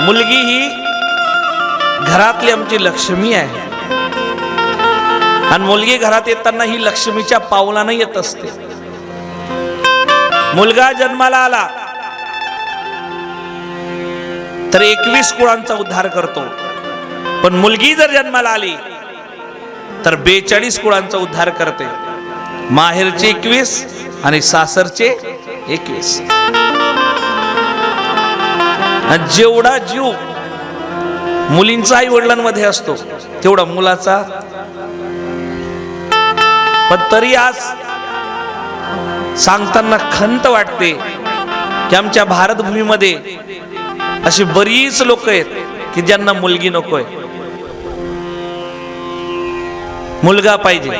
मुलगी ही घरातली आमची लक्ष्मी आहे. आणि मुलगी घरात येताना ही लक्ष्मीच्या पावलानं येत असते. मुलगा जन्माला आला तर एकवीस कुळांचा उद्धार करतो. पण मुलगी जर जन्माला आली तर बेचाळीस कुळांचा उद्धार करते. माहेरचे एकवीस आणि सासरचे एकवीस. जेवढा जीव मुलींचा आई वडिलांमध्ये असतो तेवढा मुलाचा. पण तरी आज सांगताना खंत वाटते की आमच्या भारतभूमीमध्ये अशी बरीच लोक आहेत की ज्यांना मुलगी नकोय. मुलगा पाहिजे.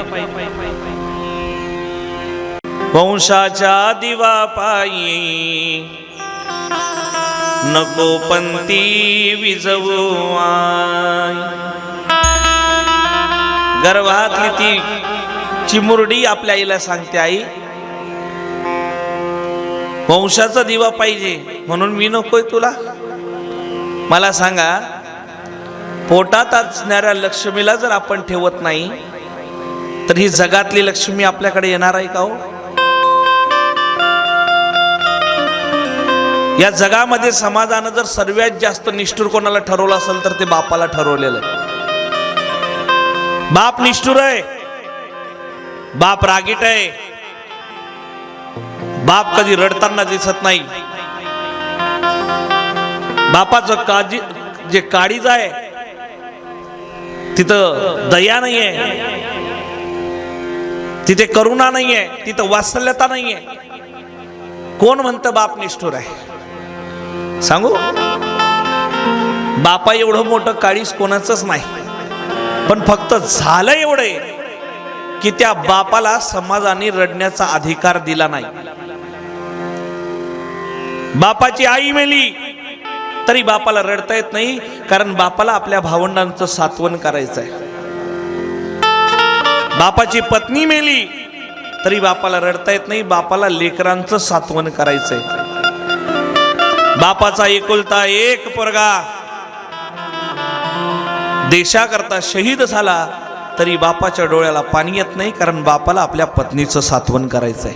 वंशाच्या दिवा पायी. नको पंती विजवू गर्भातली ती चिमुरडी आपल्या आईला सांगते आई. वंशाचा दिवा पाहिजे म्हणून मी नकोय तुला. मला सांगा पोटात असणाऱ्या लक्ष्मीला जर आपण ठेवत नाही तर ही जगातली लक्ष्मी आपल्याकडे येणार आहे का हो? या जगामध्ये समाजानं जर सर्वात जास्त निष्ठुर कोणाला ठरवलं असेल तर ते बापाला ठरवलेलं आहे. बाप निष्ठुर आहे. बाप रागीट आहे. बाप कधी रडताना दिसत नाही. बापाचं काजी जे काळीज आहे तिथं दया नाही आहे तिथे करुणा नाही आहे तिथं वात्सल्यता नाही आहे कोण म्हणतं बाप निष्ठुर आहे? सांगू? बापा एवढं मोठं काळीस कोणाचंच नाही. पण फक्त झालं एवढं की त्या बापाला समाजाने रडण्याचा अधिकार दिला नाही. बापाची आई मेली तरी बापाला रडता येत नाही कारण बापाला आपल्या भावंडांचं सात्वन करायचं आहे बापाची पत्नी मेली तरी बापाला रडता येत नाही बापाला लेकरांचं सात्वन करायचंय. बापाचा एकुलता एक पोरगा. देशाकरता शहीद झाला तरी बापाच्या डोळ्याला पाणी येत नाही कारण बापाला आपल्या पत्नीचं सात्वन करायचंय.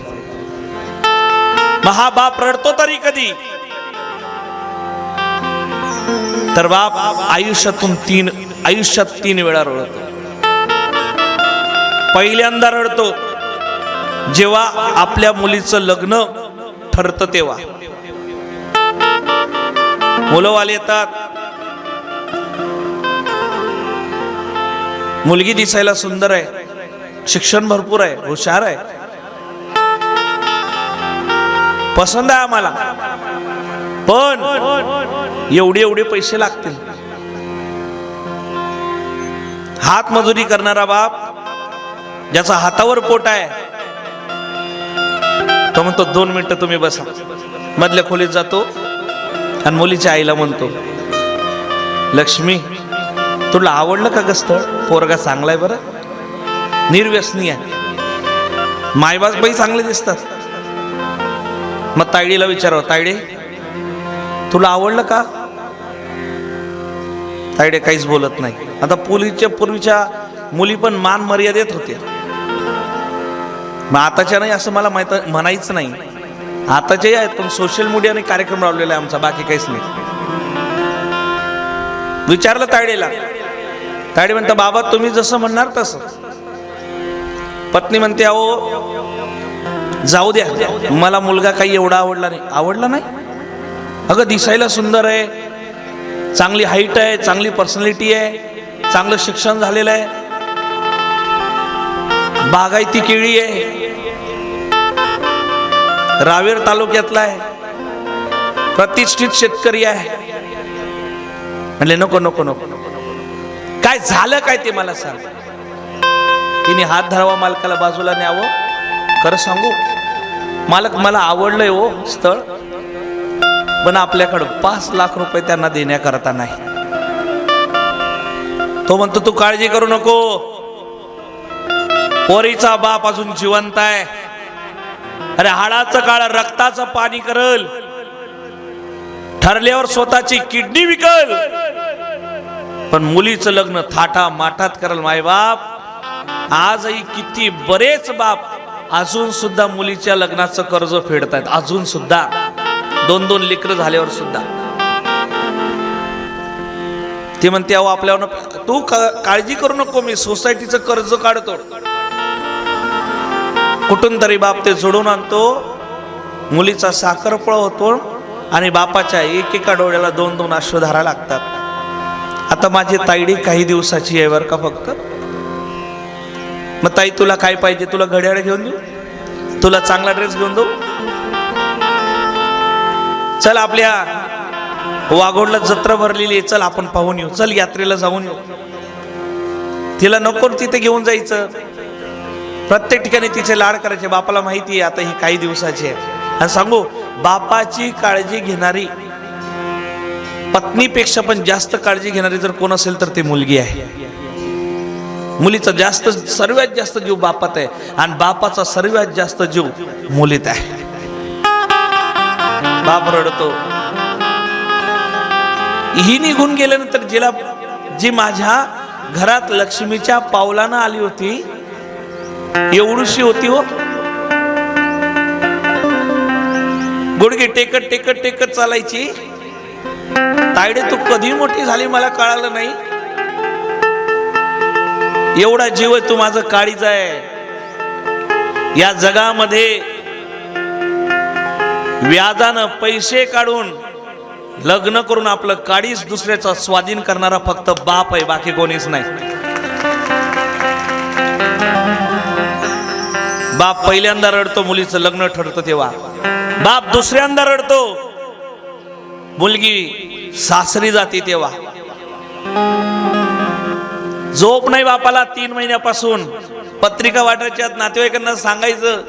मग हा बाप रडतो तरी कधी? तर बाप आयुष्यातून तीन आयुष्यात तीन वेळा रडतो. पहिल्यांदा रडतो जेव्हा आपल्या मुलीचं लग्न ठरतं तेव्हा. मुलंवाले येतात. मुलगी दिसायला सुंदर आहे. शिक्षण भरपूर आहे. हुशार आहे. पसंत आहे आम्हाला. पण एवढे एवढे पैसे लागतील. हात मजुरी करणारा बाप ज्याचा हातावर पोट आहे तो म्हणतो दोन मिनिटं तुम्ही बसा. मधल्या खोलीत जातो. आणि मुलीच्या आईला म्हणतो लक्ष्मी तुला आवडलं का ग स्थळ? पोरगा चांगलाय बरं. निर्व्यसनीय मायबाज बाई चांगले दिसतात. मग तायडीला विचारावं तायडे तुला आवडलं का? तायडे काहीच बोलत नाही. आता पूर्वीच्या पूर्वीच्या मुली पण मान मर्यादेत होत्या. मग आताच्या नाही असं मला माहीत म्हणायचं नाही. आताचे आहेत पण सोशल मीडियाने कार्यक्रम राबलेला आहे आमचा बाकी काहीच नाही. विचारलं तायडेला. तायडे म्हणता बाबा तुम्ही जसं म्हणणार तसं. पत्नी म्हणते अहो जाऊ द्या. मला मुलगा काही एवढा आवडला नाही. आवडला नाही? अगं दिसायला सुंदर आहे. चांगली हाईट आहे चांगली पर्सनॅलिटी आहे. चांगलं शिक्षण झालेलं आहे. बागायती केळी आहे. रावेर तालुक्यातला आहे. प्रतिष्ठित शेतकरी आहे. म्हणले नको नको नको काय झालं काय ते मला सांग. तिने हात धरावा मालकाला बाजूला न्यावं. खरं सांगू मालक मला आवडलंय हो स्थळ पण आपल्याकडं पाच लाख रुपये त्यांना देण्याकरता नाही. तो म्हणतो तू काळजी करू नको. पोरीचा बाप अजून जिवंत आहे. अरे हाडाचं काळ रक्ताचं पाणी करल. ठरल्यावर स्वतःची किडनी विकल. पण मुलीचं लग्न थाटा माठात करल मायबाप आजही किती बरेच बाप अजून सुद्धा मुलीच्या लग्नाचं कर्ज फेडतायत. अजून सुद्धा. दोन दोन लेकर झाल्यावर सुद्धा. ते म्हणते अहो आपल्यावर तू का- काळजी करू नको मी. सोसायटीचं कर्ज काढतो. कुठून तरी बाप ते जोडून आणतो. मुलीचा साखरपुडा होतो आणि बापाच्या एकेका डोळ्याला दोन दोन अश्वधारा लागतात. आता माझी ताईडी काही दिवसाची आहे बरं का फक्त? मग ताई तुला काय पाहिजे? तुला घड्याळ घेऊन देऊ? तुला चांगला ड्रेस घेऊन देऊ? चल आपल्या वाघोडला जत्रा भरलेली आहे. चल आपण पाहून येऊ. चल यात्रेला जाऊन येऊ. तिला नको तिथे घेऊन जायचं. प्रत्येक ठिकाणी तिचे लाड करायचे. बापाला माहिती आहे आता ही काही दिवसाची आहे. आणि सांगू बापाची काळजी घेणारी पत्नीपेक्षा पण जास्त काळजी घेणारी जर कोण असेल तर ती मुलगी आहे. मुलीचा जास्त सर्वात जास्त जीव बापात आहे. आणि बापाचा सर्वात जास्त जीव मुलीत आहे. बाप रडतो. ही निघून गेल्यानंतर जिला जी माझ्या घरात लक्ष्मीच्या पावलानं आली होती एवढीशी होती हो. गुडघे टेकत टेकत टेकत चालायची. तायडे तू कधी मोठी झाली मला कळालं नाही. एवढा जीव आहे तू माझं काळीच आहे. या जगामध्ये व्याजानं पैसे काढून लग्न करून आपलं काळीच दुसऱ्याचा स्वाधीन करणारा फक्त बाप आहे बाकी कोणीच नाही. बाप पहिल्यांदा रडतो मुलीचं लग्न ठरतं तेव्हा. बाप दुसऱ्यांदा रडतो. मुलगी सासरी जाते तेव्हा. झोप नाही बापाला तीन महिन्यापासून. पत्रिका वाटायच्यात नातेवाईकांना सांगायचं.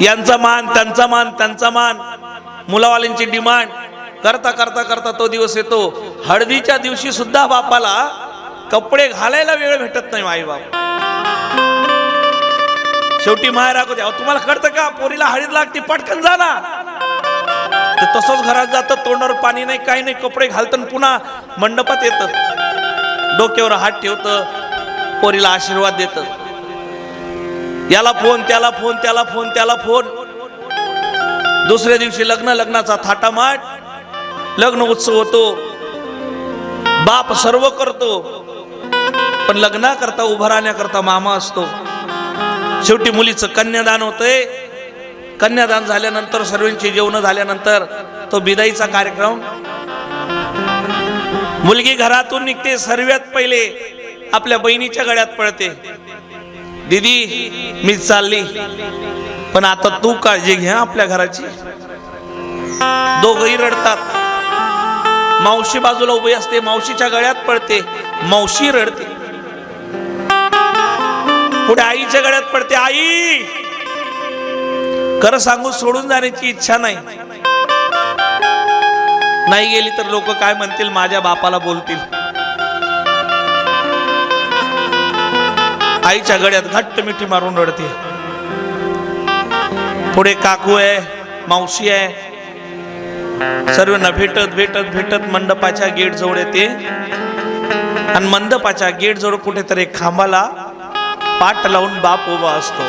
यांचा मान त्यांचा मान त्यांचा मान. मुलावाल्यांची डिमांड. करता करता करता तो दिवस येतो. हळदीच्या दिवशी सुद्धा बापाला कपडे घालायला वेळ भेटत नाही आई बाप शेवटी माय राखू अहो तुम्हाला कळतं का? पोरीला हळीत लागते पटकन झाला तर तसंच घरात जातं तोंडावर पाणी नाही काही नाही कपडे घालतं पुन्हा मंडपात येतं. डोक्यावर हात ठेवतं पोरीला आशीर्वाद देतं. याला फोन त्याला फोन त्याला फोन त्याला फोन दुसऱ्या दिवशी लग्न लग्नाचा थाटामाट. लग्न उत्सव होतो. बाप सर्व करतो. पण लग्नाकरता उभं राहण्याकरता मामा असतो. शेवटी मुलीचं कन्यादान होतंय. कन्यादान झाल्यानंतर सर्वांची जेवण झाल्यानंतर तो बिदाईचा कार्यक्रम. मुलगी घरातून निघते सर्वात पहिले आपल्या बहिणीच्या गळ्यात पळते दीदी मी चालली. पण आता तू काळजी घ्या आपल्या घराची. दोघही रडतात. मावशी बाजूला उभी असते मावशीच्या गळ्यात पडते मावशी रडते. पुढे आईच्या गळ्यात पडते आई खरं सांगू सोडून जाण्याची इच्छा नाही. नाही गेली तर लोक काय म्हणतील? माझ्या बापाला बोलतील. आईच्या गळ्यात घट्ट मिठी मारून रडते. पुढे काकू आहे मावशी आहे. सर्वांना भेटत भेटत भेटत मंडपाच्या गेट जवळ येते. आणि मंडपाच्या गेट जवळ कुठेतरी खांबाला पाठ लावून बाप उभा असतो.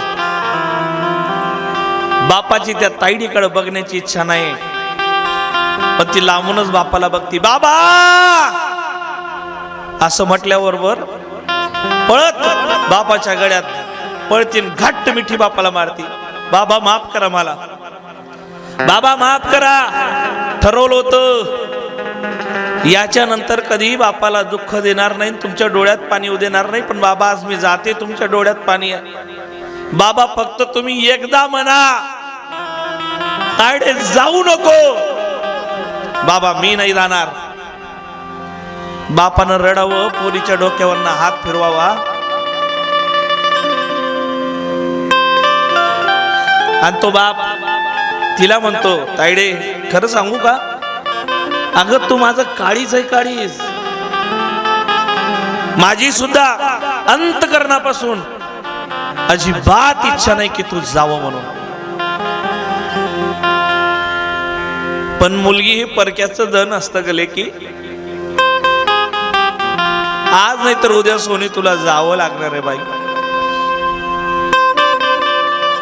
बापाची त्या ताईडीकडे बघण्याची इच्छा नाही. पण ती लांबूनच बापाला बघती बाबा! असं म्हटल्याबरोबर पळत बापाच्या गळ्यात पळतीन घट्ट मिठी बापाला मारती बाबा माफ करा मला. बाबा माफ करा. ठरवलं होतं याच्यानंतर कधीही बापाला दुःख देणार नाही तुमच्या डोळ्यात पाणी येऊ देणार नाही पण बाबा आज मी जाते तुमच्या डोळ्यात पाणी बाबा फक्त तुम्ही एकदा म्हणा. ताडे जाऊ नको. बाबा मी नाही जाणार. बापानं रडावं पोरीच्या डोक्यावरनं हात फिरवावा. आणि तो बाप तिला म्हणतो तायडे खरं सांगू का? अगं तू माझं काळीच आहे काळीस माझी सुद्धा अंतकरणापासून अजिबात इच्छा नाही की तू जावं म्हणून. पण मुलगी ही परक्याचं धन असतं गले की आज नाही तर उद्या सोनी तुला जावं लागणार आहे बाई.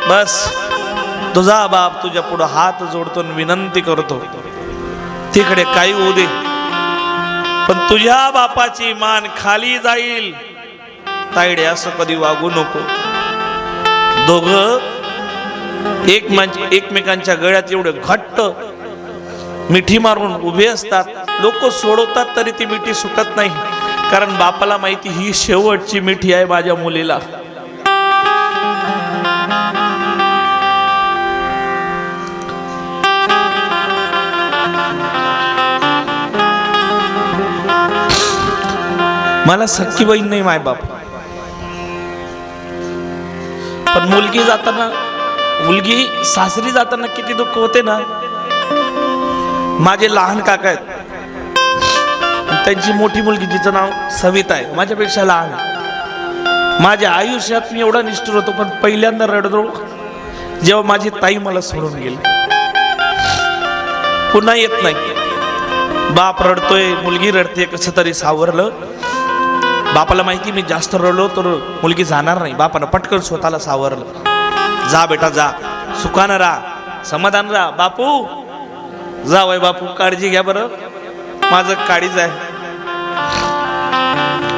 बस तुझा बाप तुझ्या पुढं हात जोडतो विनंती करतो. तिकडे काही होऊ दे. पण तुझ्या बापाची मान खाली जाईल. तायडे असं कधी वागू नको. दोघ एक म्हणजे एकमेकांच्या गळ्यात एवढे घट्ट मिठी मारून उभे असतात. लोक सोडवतात तरी ती मिठी सुटत नाही. कारण बापाला माहिती ही शेवटची मिठी आहे माझ्या मुलीला. मला सख्खी बहीण नाही माय बाप. पण मुलगी जाताना मुलगी सासरी जाताना किती दुःख होते ना. माझे लहान काका आहेत. त्यांची मोठी मुलगी जिचं नाव सविता आहे. माझ्यापेक्षा लहान माझ्या आयुष्यात मी एवढा निष्ठुर होतो पण पहिल्यांदा रडतो जेव्हा माझी ताई मला सोडून गेली. पुन्हा येत नाही. बाप रडतोय मुलगी रडते कसं तरी सावरलं. बापाला माहिती मी जास्त रडलो तर मुलगी जाणार नाही. बापानं पटकन स्वतःला सावरलं. जा बेटा जा. सुखानं राहा. समाधान राहा. बापू जा वय बापू काळजी घ्या बरं. माझं काळीच आहे.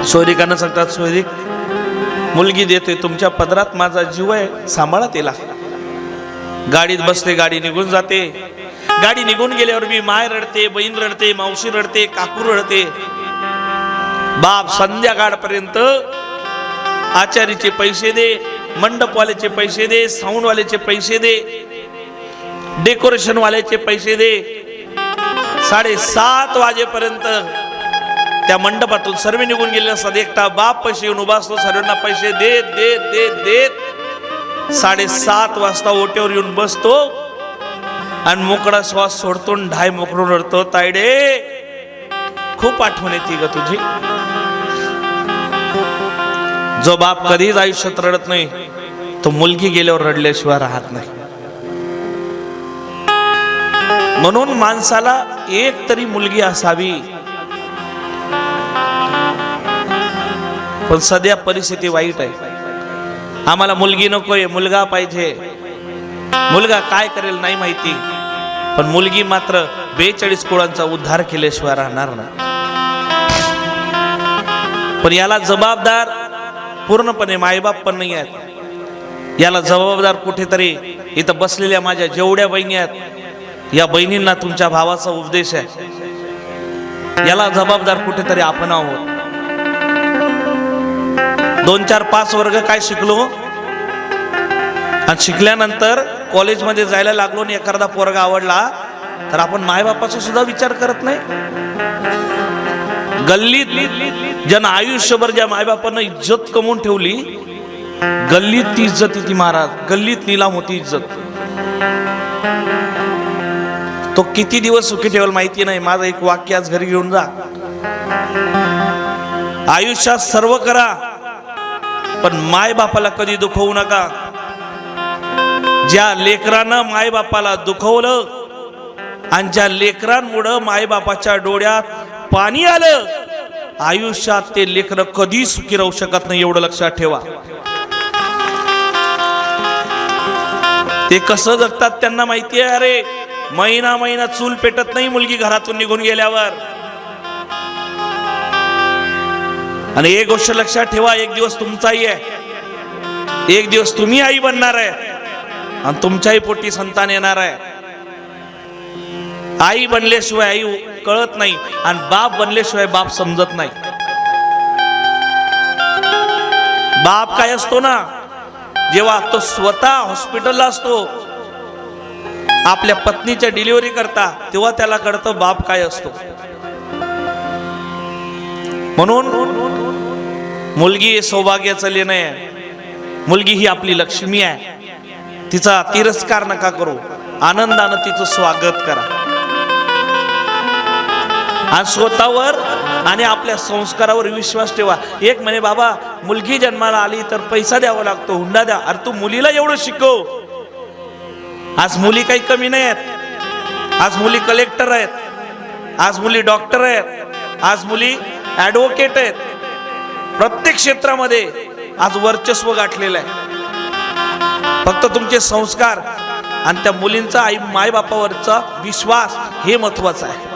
सोयरिकांना सांगतात सोयरिक मुलगी देते तुमच्या पदरात माझा जीव आहे सांभाळा तिला. गाडीत बसते गाडी निघून जाते. गाडी निघून गेल्यावर मी माय रडते बहीण रडते मावशी रडते काकू रडते. बाप संध्याकाळपर्यंत आचारीचे पैसे दे मंडपवाल्याचे पैसे दे साऊंडवाल्याचे पैसे दे डेकोरेशनवाल्याचे पैसे दे. साडेसात वाजेपर्यंत त्या मंडपातून सर्व निघून गेले असतात. एकटा बाप पैसे येऊन उभा असतो. सर्वांना पैसे देत देत देत देत साडेसात वाजता ओट्यावर येऊन बसतो आणि मोकळा श्वास सोडतो ढाय मोकळून रडतो. तायडे! खूप आठवण येते ग तुझी. जो बाप कधीच आयुष्यात रडत नाही तो मुलगी गेल्यावर रडल्याशिवाय राहत नाही. म्हणून माणसाला एक तरी मुलगी असावी. पण सध्या परिस्थिती वाईट आहे. आम्हाला मुलगी नकोय मुलगा पाहिजे. मुलगा काय करेल नाही माहिती. पण मुलगी मात्र बेचाळीस कुळांचा उद्धार केल्याशिवाय राहणार नाही. पण याला जबाबदार पूर्णपणे मायबाप पण नाही आहेत. याला जबाबदार कुठेतरी इथं बसलेल्या माझ्या जेवढ्या बहिणी आहेत या बहिणींना तुमच्या भावाचा उपदेश आहे. याला जबाबदार कुठेतरी आपण आहोत. दोन चार पाच वर्ग काय शिकलो? आणि शिकल्यानंतर कॉलेजमध्ये जायला लागलो आणि एखादा पोरगा आवडला तर आपण मायबापाचा सुद्धा विचार करत नाही. गल्लीत ज्यानं आयुष्यभर ज्या मायबापानं इज्जत कमवून ठेवली गल्लीत ती इज्जत ती महाराज. गल्लीत निलाम होती इज्जत. तो किती दिवस सुखी ठेवल माहिती नाही. माझं एक वाक्य आज घरी घेऊन जा. आयुष्यात सर्व करा पण मायबापाला कधी दुखवू नका. ज्या लेकरानं मायबापाला दुखवलं आणि ज्या लेकरांमुळं मायबापाच्या डोळ्यात पाणी आलं आयुष्यात ते लेखन कधी सुखी राहू शकत नाही एवढं लक्षात ठेवा. ते कसं जगतात त्यांना माहिती आहे? अरे महिना महिना चूल पेटत नाही मुलगी घरातून निघून गेल्यावर. आणि एक गोष्ट लक्षात ठेवा एक दिवस तुमचाही आहे. एक दिवस तुम्ही आई बनणार आहे. आणि तुमच्याही पोटी संतान येणार आहे. आई बनल्याशिवाय आई कळत नाही आणि बाप बनल्याशिवाय बाप समजत नाही. बाप काय असतो ना जेव्हा तो स्वतः हॉस्पिटलला असतो आपल्या पत्नीच्या डिलिव्हरी करता तेव्हा त्याला कळतं बाप काय असतो. म्हणून मुलगी हे सौभाग्याचं लेणं आहे. मुलगी ही आपली लक्ष्मी आहे. तिचा तिरस्कार नका करू. आनंदानं तिचं स्वागत करा. आणि स्वतःवर आणि आपल्या संस्कारावर विश्वास ठेवा. एक म्हणे बाबा मुलगी जन्माला आली तर पैसा द्यावा लागतो हुंडा द्या. अरे तू मुलीला एवढं शिकव. आज मुली काही कमी नाही आहेत. आज मुली कलेक्टर आहेत. आज मुली डॉक्टर आहेत. आज मुली ऍडव्होकेट आहेत. प्रत्येक क्षेत्रामध्ये आज वर्चस्व गाठलेलं आहे. फक्त तुमचे संस्कार आणि त्या मुलींचा आई मायबापावरचा विश्वास हे महत्वाचं आहे.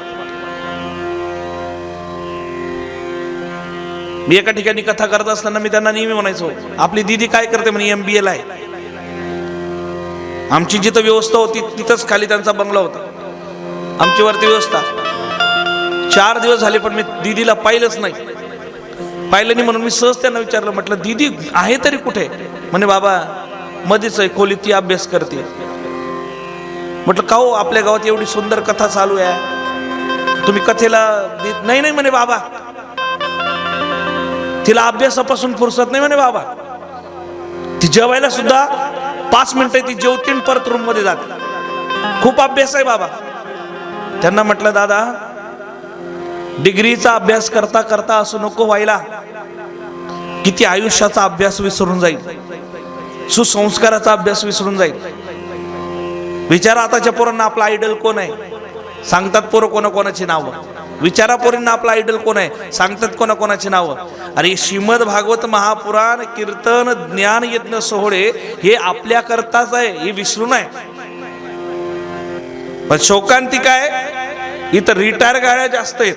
मी एका ठिकाणी कथा करत असताना मी त्यांना नेहमी म्हणायचो आपली दिदी काय करते? म्हणे एम बी एला आहे. आमची जिथं व्यवस्था होती तिथंच खाली त्यांचा बंगला होता. आमची वरती व्यवस्था. चार दिवस झाले पण मी दीदीला पाहिलंच नाही. पाहिलं नाही म्हणून मी सहज त्यांना विचारलं म्हटलं दीदी आहे तरी कुठे? म्हणे बाबा मध्येच आहे खोलीत ती अभ्यास करते. म्हटलं का हो आपल्या गावात एवढी सुंदर कथा चालू आहे? तुम्ही कथेला नाही नाही म्हणे बाबा तिला अभ्यासापासून फुरसत नाही म्हणे बाबा. ती जेवायला सुद्धा पाच मिनिटं ती जेवतीन परत रूममध्ये जाते. खूप अभ्यास आहे बाबा. त्यांना म्हटलं दादा डिग्रीचा अभ्यास करता करता असं नको व्हायला. किती आयुष्याचा अभ्यास विसरून जाईल. सुसंस्काराचा अभ्यास विसरून जाईल. विचारा आताच्या पोरांना आपला आयडल कोण आहे? सांगतात पोरं कोणा कोणाची नावं. विचारा पोरींना आपला आयडल कोण आहे? सांगतात कोणाकोणाचे नावं? अरे श्रीमद भागवत महापुराण कीर्तन ज्ञान यज्ञ सोहळे हे आपल्या करताच आहे हे विसरू नये. पण शोकांती काय? इथं रिटायर गाड्या जास्त आहेत.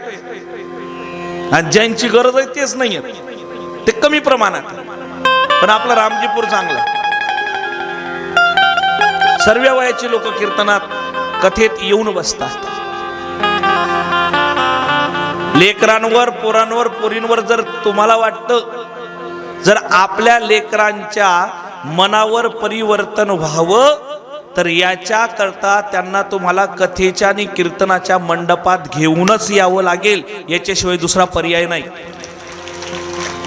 आणि ज्यांची गरज आहे तेच नाही आहेत ते कमी प्रमाणात पण आपलं रामजीपूर चांगलं सर्व वयाची लोक कीर्तनात कथेत येऊन बसतात. लेकरांवर पोरांवर पोरींवर जर तुम्हाला वाटतं जर आपल्या लेकरांच्या मनावर परिवर्तन व्हावं तर याच्या करता त्यांना तुम्हाला कथेच्या आणि कीर्तनाच्या मंडपात घेऊनच यावं लागेल. याच्याशिवाय दुसरा पर्याय नाही.